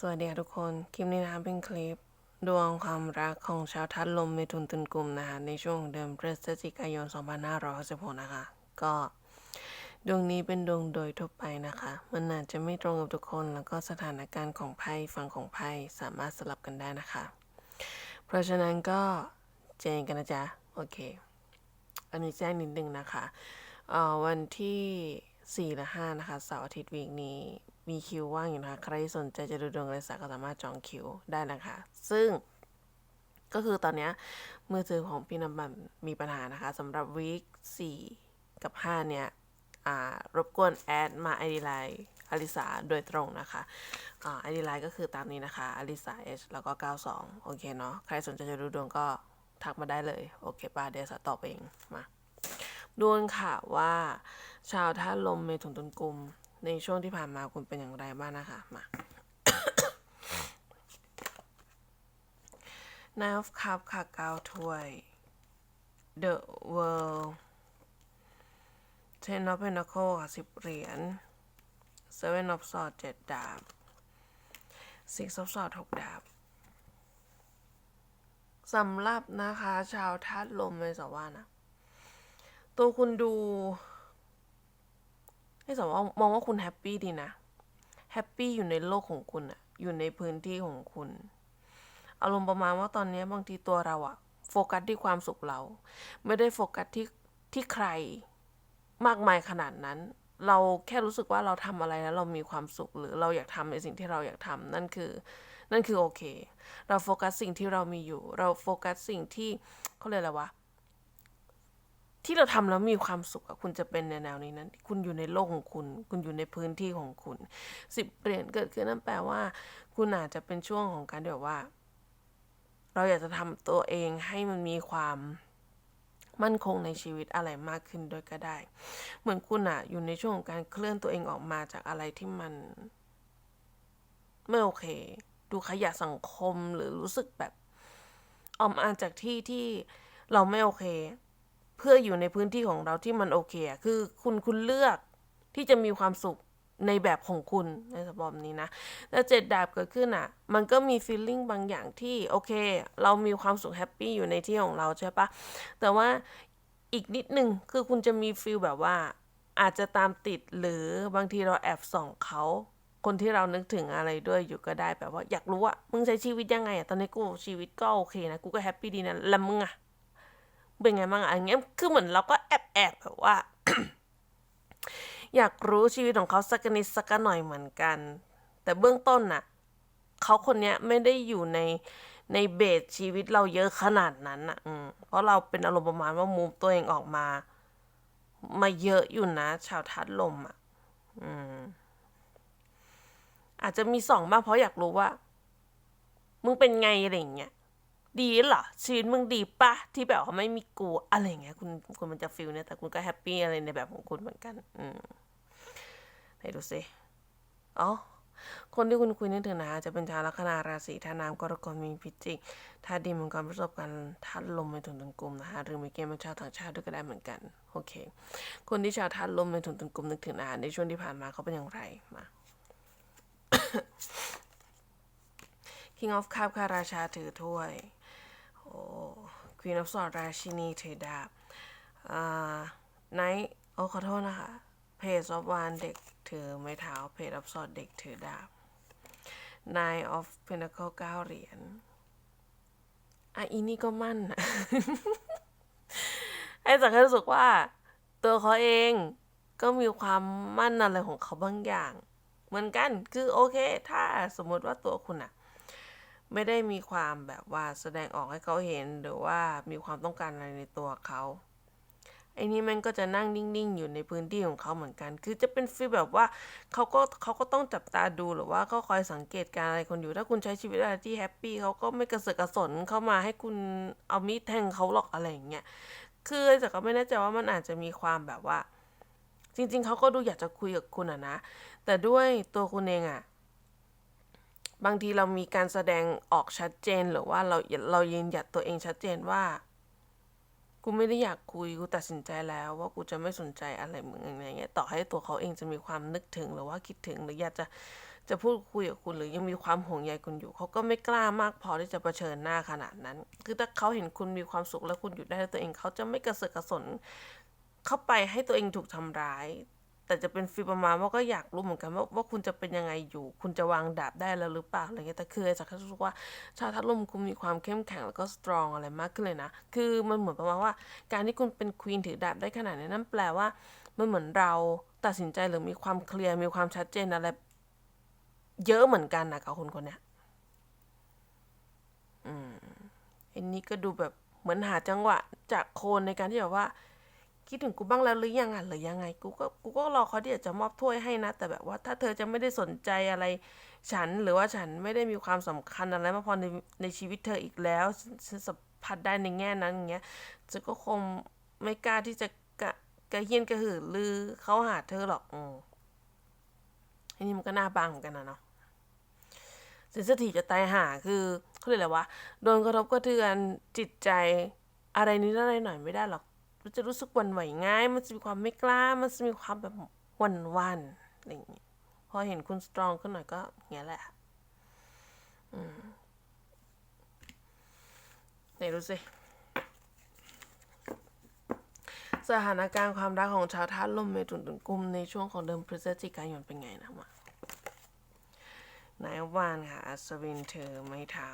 สวัสดีค่ะทุกคน คลิปนี้นะคะเป็นคลิป ดวงความรักของชาวทัดลมเมถุนตุนกลุ่มนะคะในช่วงเดือนพฤศจิกายน 2566นะคะ ก็ดวงนี้เป็นดวงโดยทั่วไปนะคะ มันอาจจะไม่ตรงกับทุกคน แล้วก็สถานการณ์ของไพ่ฝั่งของไพ่สามารถสลับกันได้นะคะ เพราะฉะนั้นก็เจนกันนะจ๊ะ โอเค อันนี้แจ้งนิดนึงนะคะออวันที่ 4 และ 5 นะคะเสาร์อาทิตย์วีคนี้ มีคิวว่างอยู่นะคะ ใครสนใจจะดูดวงเลสาก็สามารถจองคิวได้นะคะ ซึ่งก็คือตอนนี้มือถือของพี่น้ำมันมีปัญหานะคะสำหรับวีค4กับ 5 เนี่ยรบกวนแอดมา ID Line อลิสาโดยตรงนะคะไอ่า ID Line ก็คือตามนี้นะคะอลิสา H แล้วก็ 92 โอเคเนาะใครสนใจจะดูดวงก็ทักมาได้เลย โอเคป่ะเดี๋ยวสาตอบเองมาดวงค่ะว่า ชาวท่าตุลมเมถุนตุลกุม ในช่วงที่ผ่านมาคุณเป็นอย่างไรบ้างนะคะมา Nine of Cup ค่ะเก้าถ้วย The World Ten of Pentacles ค่ะสิบเหรียญ Seven of Swords เจ็ดดาบ Six of Swords หกดาบสำหรับนะคะ ชาวธาตุลมในสว่านะ ตัวคุณดู ให้สมว่ามองว่าคุณแฮปปี้ดีนะ แฮปปี้อยู่ในโลกของคุณอะอยู่ในพื้นที่ของคุณ อารมณ์ประมาณว่าตอนนี้บางทีตัวเราอะโฟกัสที่ความสุขเรา ไม่ได้โฟกัสที่ที่ใครมากมายขนาดนั้น เราแค่รู้สึกว่าเราทำอะไรแล้วเรามีความสุขหรือเราอยากทำในสิ่งที่เราอยากทำนั่นคือ นั่นคือโอเค เราโฟกัสสิ่งที่เรามีอยู่ เราโฟกัสสิ่งที่เขาเรียกอะไรวะ ที่เราทำแล้วมีความสุขคุณจะเป็นในแนวนี้นั้น คุณอยู่ในโลกของคุณ คุณอยู่ในพื้นที่ของคุณสิบเหรียญเกิดขึ้นนั่นแปลว่า คุณอาจจะเป็นช่วงของการแบบว่า เราอยากจะทำตัวเองให้มันมีความมั่นคงในชีวิตอะไรมากขึ้นด้วยก็ได้ เหมือนคุณอะอยู่ในช่วงของการเคลื่อนตัวเองออกมาจากอะไรที่มัน ไม่โอเค ดูขยะสังคมหรือรู้สึกแบบออกมาจากที่ที่เราไม่โอเค เพื่ออยู่ในพื้นที่ของเราที่มันโอเคอคือคุณคุณเลือกที่จะมีความสุขในแบบของคุณในสบอมนี้นะแล้วเจ็ดดาบเกิดขึ้นอะ มันก็มีฟีลลิ่งบางอย่างที่โอเค เรามีความสุขแฮปปี้อยู่ในที่ของเราใช่ปะแต่ว่าอีกนิดนึงคือคุณจะมีฟีลแบบว่า อาจจะตามติดหรือบางทีเราแอบส่องเขาคนที่เรานึกถึงอะไรด้วยอยู่ก็ได้แบบว่าอยากรู้ว่ามึงใช้ชีวิตยังไงอะตอนนี้กูชีวิตก็โอเคนะ กูก็แฮปปี้ดีนะแล้วมึงอะ เป็นไงบ้างอะอันเงี้ยคือเหมือนเราก็แอบแอบแบบว่า อยากรู้ชีวิตของเขาสักนิดสักหน่อยเหมือนกัน แต่เบื้องต้นน่ะเขาคนเนี้ยไม่ได้อยู่ในในเบสชีวิตเราเยอะขนาดนั้นน่ะอเพราะเราเป็นอารมณ์ประมาณว่ามูฟตัวเองออกมา มาเยอะอยู่นะ ชาวทัดลมอะอืมอาจจะมีสองบ้างเพราะอยากรู้ว่า มึงเป็นไงอะไรอย่างเงี้ย ดีเหรอชีวิตมึงดีปะที่แบบว่าไม่มีกูอะไรเงี้ยคุณคุณมันจะฟิลเนี่ยแต่คุณก็แฮปปี้อะไรในแบบของคุณเหมือนกัน อืมไหนดูสิอ๋อคนที่คุณคุยนึกถึงนะจะเป็นชาวลัคนาราศีธาน้ำกรกฎมีพิจิกธาตุดินมังกรประสบการณ์ธาตุลมในถุนตุนกลุ่มนะคะหรือมีเกณฑ์เป็นชาวต่างชาติด้วยก็ได้เหมือนกันโอเค คนที่ชาวธาตุลมในถุนตุนกลุ่มนึกถึงนะในช่วงที่ผ่านมาเขาเป็นอย่างไรมา King of Cup ค่ะราชาถือถ้วย โอ้ Queen of Swords ราชินีถือดาบอ่า Knight โอ้ขอโทษนะคะ Page of Wands เด็กถือไม้เท้า Page of Swords เด็กถือดาบ Nine of Pentacles เก้าเหรียญอะอีนี่ก็มั่นอะไอ้สังเกตรู้สึกว่า ตัวเขาเองก็มีความมั่นอะไรของเขาบางอย่าง เหมือนกันคือโอเค ถ้าสมมติว่าตัวคุณอะ ไม่ได้มีความแบบว่าแสดงออกให้เขาเห็นหรือว่ามีความต้องการอะไรในตัวเขาไอ้นี่มันก็จะนั่งนิ่งๆ อยู่ในพื้นที่ของเขาเหมือนกัน คือจะเป็นฟีลแบบว่าเขาก็เขาก็ต้องจับตาดูหรือว่าเขาคอยสังเกตการอะไรคนอยู่ ถ้าคุณใช้ชีวิตอะไรที่แฮปปี้เขาก็ไม่กระเสือกกระสนเข้ามาให้คุณเอามีดแทงเขาหรอกอะไรอย่างเงี้ย คือแต่ก็ไม่แน่ใจว่ามันอาจจะมีความแบบว่า จริง ๆ เขาก็ดูอยากจะคุยกับคุณอะนะ แต่ด้วยตัวคุณเองอะ บางทีเรามีการแสดงออกชัดเจนหรือว่าเราเรายืนหยัดตัวเองชัดเจนว่า กูไม่ได้อยากคุยกูตัดสินใจแล้วว่ากูจะไม่สนใจอะไรมึงอย่างเงี้ยต่อให้ตัวเขาเองจะมีความนึกถึงหรือว่าคิดถึงหรืออยากจะจะพูดคุยกับคุณหรือยังมีความห่วงใยคุณอยู่ เขาก็ไม่กล้ามากพอที่จะเผชิญหน้าขนาดนั้น คือถ้าเขาเห็นคุณมีความสุขและคุณอยู่ได้ด้วยตัวเองเขาจะไม่กระเสือกกระสนเข้าไปให้ตัวเองถูกทำร้าย แต่จะเป็นฟีลประมาณว่าก็อยากรู้เหมือนกันว่าว่าคุณจะเป็นยังไงอยู่ คุณจะวางดาบได้แล้วหรือเปล่าอะไรเงี้ยแต่คือจากที่รู้สึกว่าชาวทัดลมคุณมีความเข้มแข็งแล้วก็สตรองอะไรมากขึ้นเลยนะ คือมันเหมือนประมาณว่า การที่คุณเป็นควีนถือดาบได้ขนาดนี้นั่นแปลว่ามันเหมือนเราตัดสินใจหรือมีความเคลียร์มีความชัดเจนอะไรเยอะเหมือนกันนะกับคนคนเนี้ยอืมอันนี้ก็ดูแบบเหมือนหาจังหวะจากโคนในการที่แบบว่า คิดถึงกูบ้างแล้วหรือยังอะหรือยังไง กูก็กูก็รอเขาที่จะมอบถ้วยให้นะ แต่แบบว่าถ้าเธอจะไม่ได้สนใจอะไร ฉันหรือว่าฉันไม่ได้มีความสำคัญอะไรมากพอในในชีวิตเธออีกแล้วฉันสัมผัสได้ในแง่นั้นอย่างเงี้ยจะก็คงไม่กล้าที่จะกะกระเฮียนกระหือรือเขาหาเธอหรอกอืมอันนี้มันก็น่าบังเหมือนกันนะเนาะเซนซิทีจะตายหาคือเขาเรียกอะไรวะโดนกระทบกระเทือนจิตใจอะไรนิดอะไรหน่อยไม่ได้หรอก มันจะรู้สึกหวั่นไหวง่าย มันจะมีความไม่กล้า มันจะมีความแบบหวั่นวันอะไรอย่างเงี้ยพอเห็นคุณสตรองขึ้นหน่อยก็เงี้ยแหละอืมไหนดูสิสถานการณ์ความรักของชาวธาตุลมเมถุนถึงกุมในช่วงของเดือนพฤศจิกายนเป็นไงนะมานายว่านค่ะอัศวินถือไม้เท้า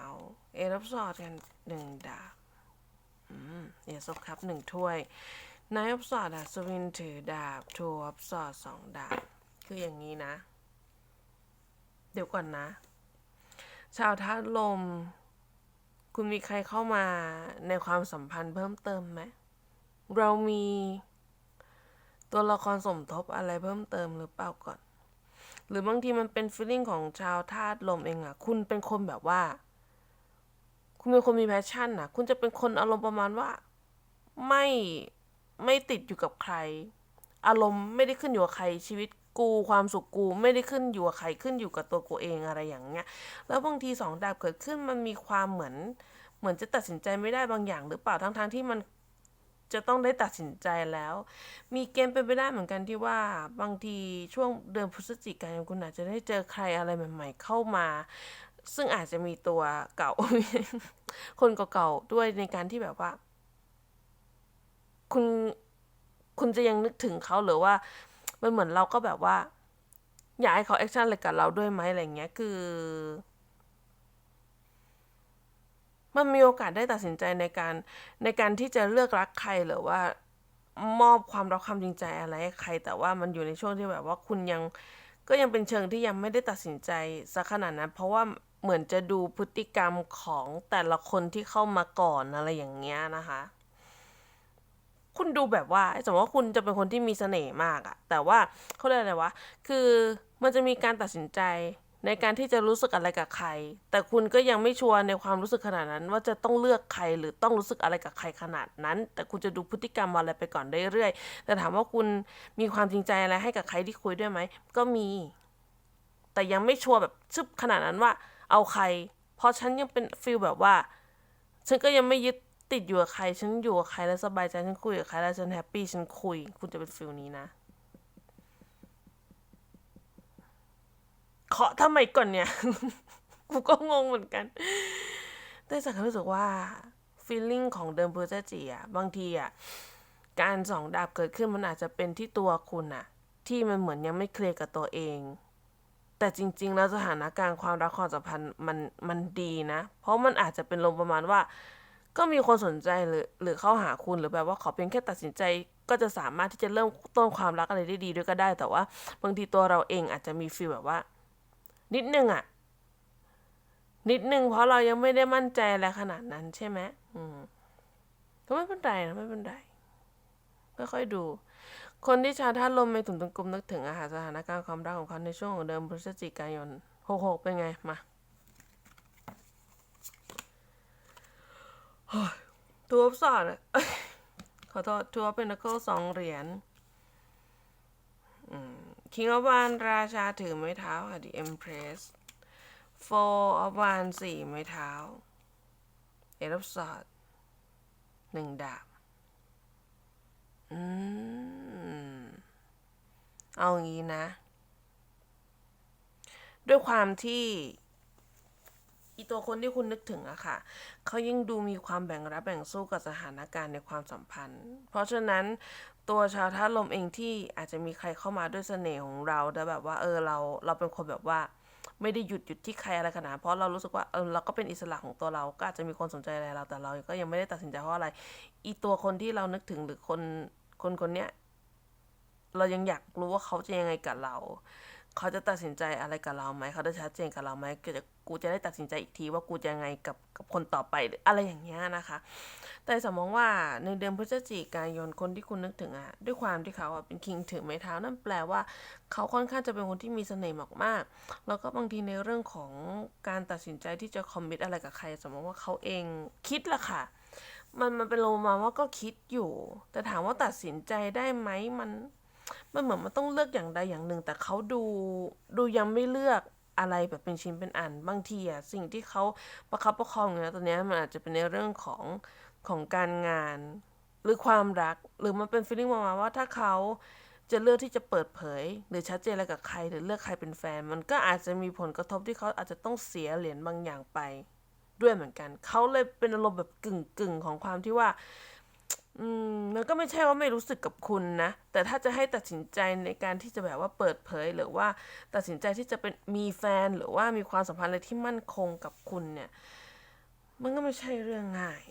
เอรับสอดกันหนึ่งดาบ เอซบครับหนึ่งถ้วยนายอับสอดอัศวินถือดาบทัวอับสอดสองดาบ คืออย่างนี้นะ เดี๋ยวก่อนนะ ชาวธาตุลม คุณมีใครเข้ามาในความสัมพันธ์เพิ่มเติมไหม เรามีตัวละครสมทบอะไรเพิ่มเติมหรือเปล่าก่อน หรือบางทีมันเป็นฟีลลิ่งของชาวธาตุลมเองอะคุณเป็นคนแบบว่า คุณเป็นคนมีแพชชั่นอะคุณจะเป็นคนอารมณ์ประมาณว่า ไม่ไม่ติดอยู่กับใคร อารมณ์ไม่ได้ขึ้นอยู่กับใครชีวิตกูความสุขกูไม่ได้ขึ้นอยู่กับใครขึ้นอยู่กับตัวกูเองอะไรอย่างเงี้ย แล้วบางทีสองดาบเกิดขึ้นมันมีความเหมือน เหมือนจะตัดสินใจไม่ได้บางอย่าง หรือเปล่าทั้งๆทที่มันจะต้องได้ตัดสินใจแล้ว มีเกณฑ์เป็นไปได้เหมือนกันที่ว่าบางทีช่วงเดือนพฤศจิกายนคุณอาจจะได้เจอใครอะไรใหม่ ๆ เข้ามา ซึ่งอาจจะมีตัวเก่า คนเก่าๆด้วยในการที่แบบว่า คุณคุณจะยังนึกถึงเขาหรือว่ามันเหมือนเราก็แบบว่า อยากให้เขาแอคชั่นอะไรกับเราด้วยไหมอะไรเงี้ยคือ มันมีโอกาสได้ตัดสินใจในการในการที่จะเลือกรักใครหรือว่ามอบความรักความจริงใจอะไรให้ใคร แต่ว่ามันอยู่ในช่วงที่แบบว่าคุณยังก็ยังเป็นเชิงที่ยังไม่ได้ตัดสินใจสักขนาดนั้น เพราะว่า เหมือนจะดูพฤติกรรมของแต่ละคนที่เข้ามาก่อนอะไรอย่างเงี้ยนะคะ คุณดูแบบว่าสมมติว่าคุณจะเป็นคนที่มีเสน่ห์มากอะแต่ว่าเขาเรียกอะไรวะ คือมันจะมีการตัดสินใจในการที่จะรู้สึกอะไรกับใคร แต่คุณก็ยังไม่ชัวร์ในความรู้สึกขนาดนั้น ว่าจะต้องเลือกใครหรือต้องรู้สึกอะไรกับใครขนาดนั้น แต่คุณจะดูพฤติกรรมอะไรไปก่อนเรื่อยๆ แต่ถามว่าคุณมีความจริงใจอะไรให้กับใครที่คุยด้วยไหม ก็มี แต่ยังไม่ชัวร์แบบชึบขนาดนั้นว่า เอาใคร เพราะฉันยังเป็นฟิลแบบว่า ฉันก็ยังไม่ยึดติดอยู่กับใคร ฉันอยู่กับใครแล้วสบายใจ ฉันคุยกับใครแล้วฉันแฮปปี้ ฉันคุย คุณจะเป็นฟิลนี้นะ เคาะทำไมก่อนเนี่ย กูก็งงเหมือนกัน แต่สักรู้สึกว่า feeling ของเดิมเพอร์เจจีอะบางทีอะการสองดาบเกิดขึ้นมันอาจจะเป็นที่ตัวคุณอะที่มันเหมือนยังไม่เคลียร์กับตัวเอง แต่จริง ๆ แล้วสถานการณ์ความรักความสัมพันธ์มันมันดีนะ เพราะมันอาจจะเป็นลมประมาณว่า ก็มีคนสนใจหรือหรือเข้าหาคุณหรือแบบว่าขอเพียงแค่ตัดสินใจก็จะสามารถที่จะเริ่มต้นความรักอะไรได้ดีด้วยก็ได้ แต่ว่าบางทีตัวเราเองอาจจะมีฟีลแบบว่า นิดนึงอะนิดนึงเพราะเรายังไม่ได้มั่นใจอะไรขนาดนั้นใช่ไหมอืมก็ไม่เป็นไรนะไม่เป็นไรค่อยๆดู คนที่ชาวธาลมในถุงตรงกลมนึกถึงอาหารสถานการณ์ความรักของเขาในช่วงของเดือนพฤศจิกายนหกหกเป็นไง มาทัวร์สอดขอโทษทัวร์เป็นนักเกิลสองเหรียญคิงอวานราชาถือไม้เท้าค่ะ The Empress Four of w a n สี่ไม้เท้าเอรับสอดหนึ่งดาบ อืม เอางี้นะ ด้วยความที่อีตัวคนที่คุณนึกถึงอะค่ะ เขายิ่งดูมีความแบ่งรับแบ่งสู้กับสถานการณ์ในความสัมพันธ์ เพราะฉะนั้นตัวชาวท่าลมเองที่อาจจะมีใครเข้ามาด้วยเสน่ห์ของเราแต่แบบว่าเออเราเราเป็นคนแบบว่า ไม่ได้หยุดหยุดที่ใครอะไรขนาดเพราะเรารู้สึกว่าเออเราก็เป็นอิสระของตัวเราก็อาจจะมีคนสนใจอะไรเราแต่เราก็ยังไม่ได้ตัดสินใจเพราะอะไร อีตัวคนที่เรานึกถึงหรือคนคนคนเนี้ย เรายังอยากรู้ว่าเขาจะยังไงกับเรา เขาจะตัดสินใจอะไรกับเราไหม เขาจะชัดเจนกับเราไหมก็จะกูจะได้ตัดสินใจอีกทีว่ากูจะยังไงกับกับคนต่อไปอะไรอย่างเงี้ยนะคะ แต่สมมองว่าในเดือนพฤศจิกายนคนที่คุณนึกถึงอะด้วยความที่เขาอะเป็นคิงถือไม้เท้านั่นแปลว่า เขาค่อนข้างจะเป็นคนที่มีเสน่ห์มากๆ แล้วก็บางทีในเรื่องของการตัดสินใจที่จะคอมมิตอะไรกับใคร สมมติว่าเขาเองคิดละค่ะมันมันเป็นโลมาว่าก็คิดอยู่ แต่ถามว่าตัดสินใจได้ไหมมัน มันเหมือนมันต้องเลือกอย่างใดอย่างหนึ่ง แต่เขาดูดูยังไม่เลือกอะไรแบบเป็นชิ้นเป็นอันบางทีอะสิ่งที่เขาประคับประคองอยู่นะตอนเนี้ยมันอาจจะเป็นในเรื่องของของการงาน หรือความรัก หรือมันเป็นฟีลลิ่งมาว่าถ้าเขาจะเลือกที่จะเปิดเผย หรือชัดเจนอะไรกับใครหรือเลือกใครเป็นแฟน มันก็อาจจะมีผลกระทบที่เขาอาจจะต้องเสียเหรียญบางอย่างไป ด้วยเหมือนกัน เขาเลยเป็นอารมณ์แบบกึ่งกึ่งๆของความที่ว่า อืม ก็ไม่ใช่ว่าไม่รู้สึกกับคุณนะ แต่ถ้าจะให้ตัดสินใจในการที่จะแบบว่าเปิดเผย หรือว่าตัดสินใจที่จะเป็นมีแฟนหรือว่ามีความสัมพันธ์อะไรที่มั่นคงกับคุณเนี่ย มันก็ไม่ใช่เรื่องง่าย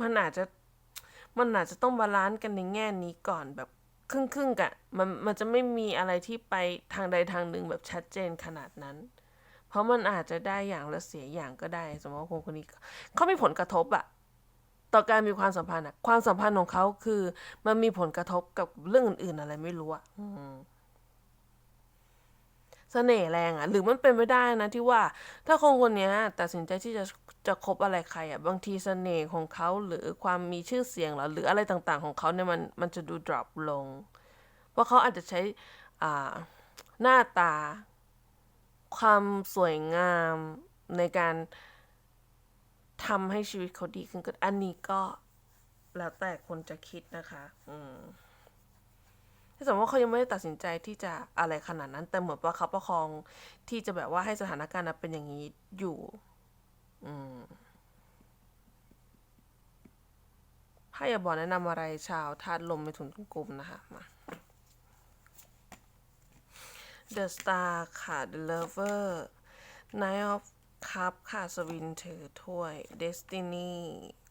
มันอาจจะมันอาจจะต้องบาลานซ์กันในแง่นี้ก่อนแบบครึ่งครึ่งๆกันมันมันจะไม่มีอะไรที่ไปทางใดทางหนึ่งแบบชัดเจนขนาดนั้น เพราะมันอาจจะได้อย่างและเสียอย่างก็ได้ สมมติว่าคนคนนี้เขามีผลกระทบอะ ต่อการมีความสัมพันธ์อะความสัมพันธ์ของเขาคือ มันมีผลกระทบกับเรื่องอื่น ๆ อะไรไม่รู้อะเสน่ห์แรงอะหรือมันเป็นไปได้นะที่ว่า ถ้าคนคนนี้ตัดสินใจที่จะจะคบอะไรใครอะบางทีเสน่ห์ของเขาหรือความมีชื่อเสียงหรอหรืออะไรต่างๆ ของเขาเนี่ยมันมันจะดูดรอปลง เพราะเขาอาจจะใช้อ่าหน้าตา ความสวยงามในการ ทำให้ชีวิตเขาดีขึ้นก็อันนี้ก็แล้วแต่คนจะคิดนะคะ อืมถ้าสมมติว่าเขายังไม่ได้ตัดสินใจที่จะอะไรขนาดนั้น แต่เหมือนว่าเขาประคองที่จะแบบว่าให้สถานการณ์เป็นอย่างนี้อยู่ อืมไพ่อย่าบอกแนะนำอะไรชาวธาตุลมไปถึงกลุ่มนะคะมา The Star ค่ะ The Lover Knight of Cup ค่ะสวินถือถ้วย Destiny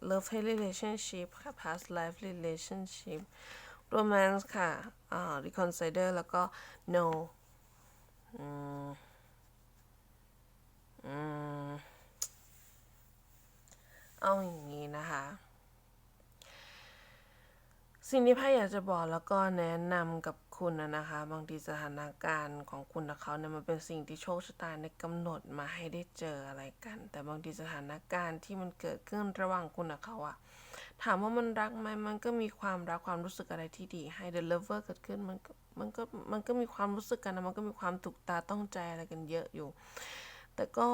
Love Relationship ค่ะ Past Life Relationship Romance ค่ะอ่า Reconsider แล้วก็ No อืมอืมเอาอย่างนี้นะคะ สิ่งที่พ่อยากจะบอกแล้วก็แนะนำกับคุณนะนะคะ บางทีสถานการณ์ของคุณกับเขาเนี่ยมันเป็นสิ่งที่โชคชะตาในกำหนดมาให้ได้เจออะไรกัน แต่บางทีสถานการณ์ที่มันเกิดขึ้นระหว่างคุณกับเขาอะถามว่ามันรักไหมมันก็มีความรักความรู้สึกอะไรที่ดีให้ The Lover เกิดขึ้นมันก็มันก็มันก็มีความรู้สึกกันนะมันก็มีความถูกตาต้องใจอะไรกันเยอะอยู่ แต่ก็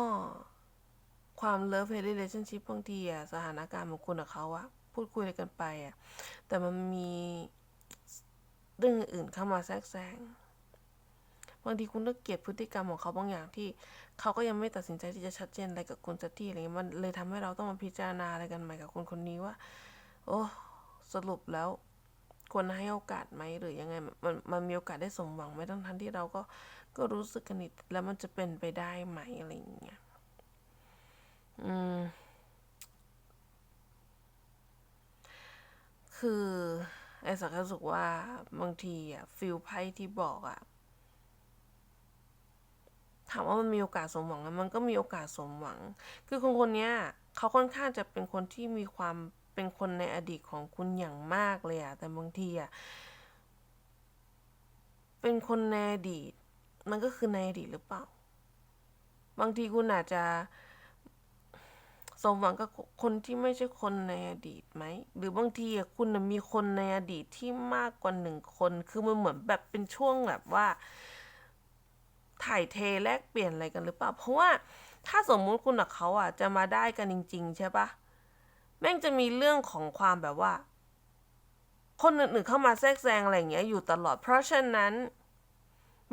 ความ love hate relationship บางทีอะสถานการณ์ของคุณกับเขาอะ พูดคุยอะไรกันไปอะแต่มันมีเรื่องอื่นเข้ามาแทรกแซงบางทีคุณก็เกลียดพฤติกรรมของเขาบางอย่างที่เขาก็ยังไม่ตัดสินใจที่จะชัดเจนอะไรกับคุณสักทีอะไรเงี้ยมันเลยทำให้เราต้องมาพิจารณาอะไรกันใหม่กับคนคนนี้ว่า โอ้สรุปแล้วควรให้โอกาสไหมหรือยังไงมันมันมันมีโอกาสได้สมหวังไหมทั้งทันที่เราก็ก็รู้สึกกันนิดแล้วมันจะเป็นไปได้ไหมอะไรอย่างเงี้ยอืม คือไอ้สักรู้สึกว่าบางทีอะฟิลไพ่ที่บอกอะถามว่ามันมีโอกาสสมหวังไหมมันก็มีโอกาสสมหวัง คือคนคนเนี้ยเขาค่อนข้างจะเป็นคนที่มีความเป็นคนในอดีตของคุณอย่างมากเลยอะแต่บางทีอะเป็นคนในอดีต มันก็คือในอดีตหรือเปล่า บางทีคุณอาจจะ สมหวังกับคนที่ไม่ใช่คนในอดีตไหม หรือบางทีคุณมีคนในอดีตที่มากกว่าหนึ่งคน คือมันเหมือนแบบเป็นช่วงแบบว่า ถ่ายเทแลกเปลี่ยนอะไรกันหรือเปล่า เพราะว่าถ้าสมมุติคุณกับเขาอะ จะมาได้กันจริง ๆ ใช่ปะแม่งจะมีเรื่องของความแบบว่า คนอื่นๆเข้ามาแทรกแซงอะไรอย่างเงี้ยอยู่ตลอด เพราะฉะนั้น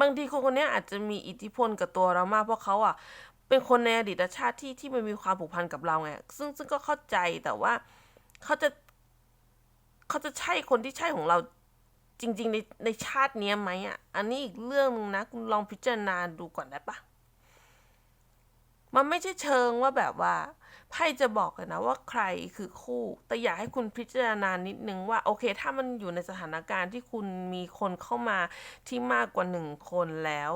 บางทีคนคนนี้อาจจะมีอิทธิพลกับตัวเรามากเพราะเขาอะ เป็นคนในอดีตชาติที่ที่มันมีความผูกพันกับเราไงซึ่งซึ่งก็เข้าใจแต่ว่าเขาจะเขาจะใช่คนที่ใช่ของเราจริง ๆ ในในชาติเนี้ยไหมอะ อันนี้อีกเรื่องนึงนะ คุณลองพิจารณาดูก่อนได้ปะมันไม่ใช่เชิงว่าแบบว่าไพ่จะบอกเลยนะว่าใครคือคู่ แต่อยากให้คุณพิจารณานิดนึงว่า โอเค ถ้ามันอยู่ในสถานการณ์ที่คุณมีคนเข้ามาที่มากกว่าหนึ่งคนแล้ว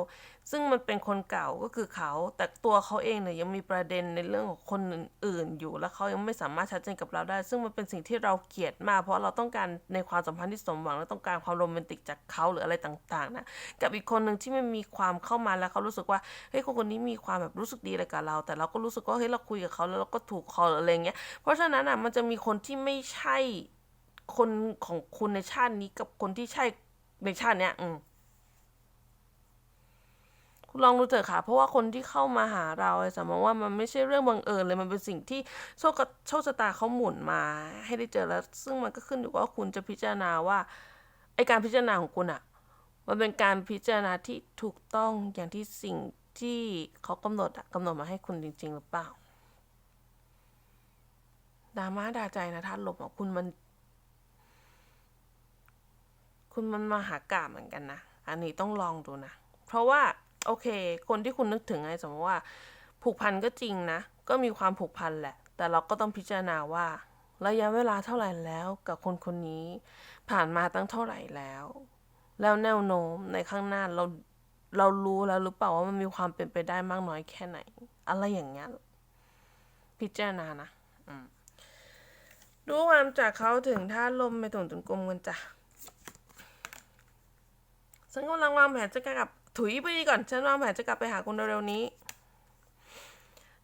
ซึ่งมันเป็นคนเก่าก็คือเขา แต่ตัวเขาเองเนี่ยยังมีประเด็นในเรื่องของคนอื่นๆอยู่ แล้วเขายังไม่สามารถชัดเจนกับเราได้ ซึ่งมันเป็นสิ่งที่เราเกลียดมาก เพราะเราต้องการในความสัมพันธ์ที่สมหวัง และต้องการความโรแมนติกจากเขาหรืออะไรต่างๆนะ กับอีกคนหนึ่งที่ไม่มีความเข้ามาแล้วเขารู้สึกว่าเฮ้ยคนคนนี้มีความแบบรู้สึกดีอะไรกับเรา แต่เราก็รู้สึกว่าเฮ้ยเราคุยกับเขาแล้วเราก็ถูกคออะไรเงี้ย เพราะฉะนั้นอะมันจะมีคนที่ไม่ใช่คนของคุณในชาตินี้กับคนที่ใช่ในชาติเนี้ย อืม ลองดูเถอะค่ะ เพราะว่าคนที่เข้ามาหาเราไอ้สมมองว่ามันไม่ใช่เรื่องบังเอิญเลย มันเป็นสิ่งที่โชคโชคชะตาเขาหมุนมา ให้ได้เจอแล้ว ซึ่งมันก็ขึ้นอยู่ว่าคุณจะพิจารณาว่าไอการพิจารณาของคุณอะมันเป็นการพิจารณาที่ถูกต้องอย่างที่สิ่งที่เขากำหนดอะกำหนดมาให้คุณจริง ๆ หรือเปล่าดราม่าด่าใจนะท่านหลบอะคุณมัน คุณมันมาหากาบเหมือนกันนะ อันนี้ต้องลองดูนะ เพราะว่า โอเค คนที่คุณนึกถึงไงสมมติว่า ผูกพันก็จริงนะ ก็มีความผูกพันแหละ แต่เราก็ต้องพิจารณาว่า ระยะเวลาเท่าไหร่แล้วกับคนคนนี้ ผ่านมาตั้งเท่าไหร่แล้ว แล้วแนวโน้มในข้างหน้าเราเรารู้แล้วหรือเปล่าว่ามันมีความเป็นไปได้มากน้อยแค่ไหน อะไรอย่างเงี้ยพิจารณานะดูความจากเขาถึงท่าลมไปถึงถึงกลมกันจ้ะฉันกำลังวางแผนจะกลับ ถุยไปดีก่อน ฉันวางแผนจะกลับไปหาคุณเร็วๆนี้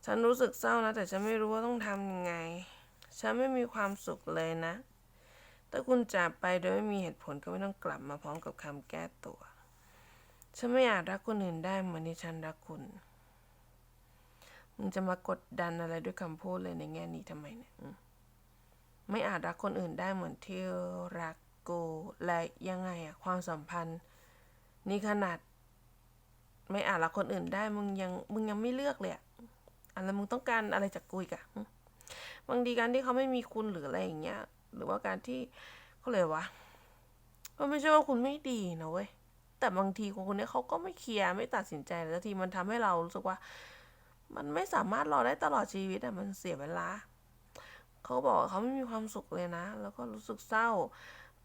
ฉันรู้สึกเศร้านะ แต่ฉันไม่รู้ว่าต้องทำยังไง ฉันไม่มีความสุขเลยนะ ถ้าคุณจากไปโดยไม่มีเหตุผลก็ไม่ต้องกลับมาพร้อมกับคำแก้ตัว ฉันไม่อาจรักคนอื่นได้เหมือนที่ฉันรักคุณ มึงจะมากดดันอะไรด้วยคำพูดเลยในแง่นี้ทำไมเนี่ยไม่อาจรักคนอื่นได้เหมือนที่รักกูและยังไงอะความสัมพันธ์ นี่ขนาด ไม่อาจรักคนอื่นได้มึงยังมึงยังไม่เลือกเลยอะอะแล้วมึงต้องการอะไรจากกูอีกอะบางทีการที่เขาไม่มีคุณหรืออะไรอย่างเงี้ย หรือว่าการที่เขาเลยวะมันไม่ใช่ว่าคุณไม่ดีนะเว้ยแต่บางทีคนคนนี้เขาก็ไม่เคลียร์ไม่ตัดสินใจแล้วทีมันทำให้เรารู้สึกว่า มันไม่สามารถรอได้ตลอดชีวิตอะมันเสียเวลาเขาบอกเขาไม่มีความสุขเลยนะ แล้วก็รู้สึกเศร้า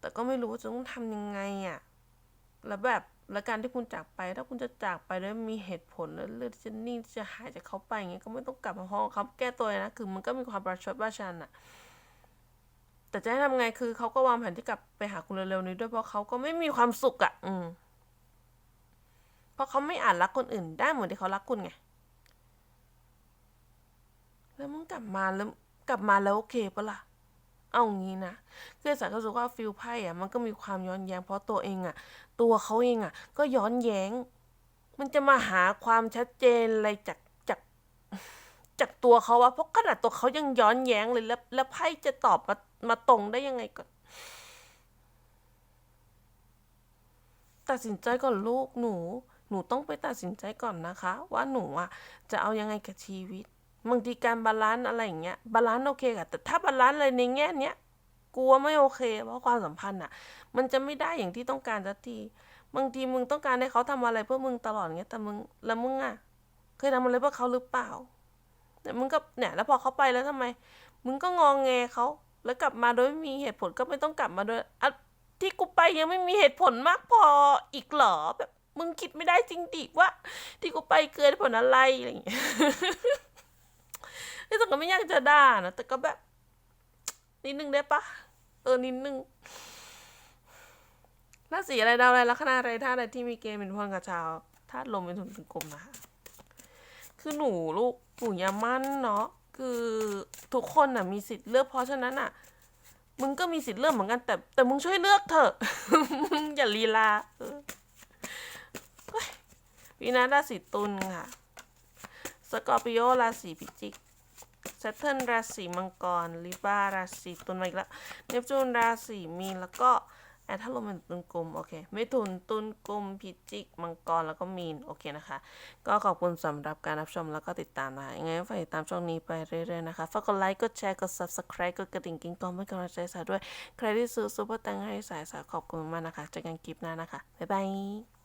แต่ก็ไม่รู้ว่าจะต้องทำยังไงอะแล้วแบบ แล้วการที่คุณจากไป ถ้าคุณจะจากไปด้วยมีเหตุผลแล้วเลือดจะนิ่งที่จะหายจากเขาไปอย่างเงี้ยก็ไม่ต้องกลับมาพ้องเขาแก้ตัวนะคือมันก็มีความประชดประชันอะแต่จะให้ทำไงคือเขาก็วางแผนที่กลับไปหาคุณเร็วๆนี้ด้วยเพราะเขาก็ไม่มีความสุขอะอืมเพราะเขาไม่อาจรักคนอื่น ได้เหมือนที่เขารักคุณไงแล้วมึงกลับมาแล้วกลับมาแล้วโอเคปะล่ะ เอางี้นะคือสารก็รู้สึกว่าฟิลไพ่อะมันก็มีความย้อนแย้งเพราะตัวเองอะตัวเขาเองอะก็ย้อนแย้ง มันจะมาหาความชัดเจนอะไรจากจากจากตัวเขาวะเพราะขนาดตัวเขายังย้อนแย้งเลยแล้วแล้วไพ่จะตอบมามาตรงได้ยังไงก่อนตัดสินใจก่อนลูกหนู หนูต้องไปตัดสินใจก่อนนะคะ ว่าหนูอะจะเอายังไงกับชีวิต บางทีการบาลานซ์อะไรอย่างเงี้ยบาลานซ์โอเคค่ะแต่ถ้าบาลานซ์อะไรในแง่เนี้ยกลัวไม่โอเค เพราะความสัมพันธ์อะ มันจะไม่ได้อย่างที่ต้องการสักทีบางทีมึงต้องการให้เขาทำอะไรเพื่อมึงตลอดเงี้ยแต่มึงแล้วมึงอะเคยทำอะไรเพื่อเขาหรือเปล่าแต่มึงก็เนี่ยแล้วพอเขาไปแล้วทำไม มึงก็งองแงเขาแล้วกลับมาโดยไม่มีเหตุผลก็ไม่ต้องกลับมาโดยอะที่กูไปยังไม่มีเหตุผลมากพออีกเหรอแบบมึงคิดไม่ได้จริงดิว่า ที่กูไปเกินผลอะไรอะไรอย่างเงี้ย แต่ก็ไม่อยากจะด่านะแต่ก็แบบ นิดนึงได้ปะเออนิดนึงราศีอะไรดาวอะไรลัคนาอะไรธาตุอะไรที่มีเกณฑ์เป็นพลกับชาวธาตุลมเป็นถุนถึงกลมนะคะคือหนูลูกหนูอย่ามั่นเนาะคือทุกคนน่ะมีสิทธิ์เลือกเพราะฉะนั้นอะ มึงก็มีสิทธิ์เลือกเหมือนกัน แต่ แต่มึงช่วยเลือกเถอะมึงอย่าลีลาวีนาราศีตุลค่ะ สกอร์ปิโอราศีพิจิก เซตเทิลราศีมังกรลิบาราศีตุลมาอีกแล้วเนปจูนราศีมีนแล้วก็แอดถ้าลมเป็นตุนกลมโอเคไม่ตุนตุนกลมพิจิก มังกรแล้วก็มีน โอเคนะคะ ก็ขอบคุณสำหรับการรับชมแล้วก็ติดตามนะคะยังไงก็ฝากติดตามช่องนี้ไปเรื่อยๆนะคะฝากกดไลค์กดแชร์กด subscribe กดกระดิ่งกิ้งกองเป็นกำลังใจสาด้วย ใครที่ซื้อซุปเปอร์แตงให้สายสาขอบคุณมากนะคะเจอกันคลิปหน้านะคะบ๊ายบาย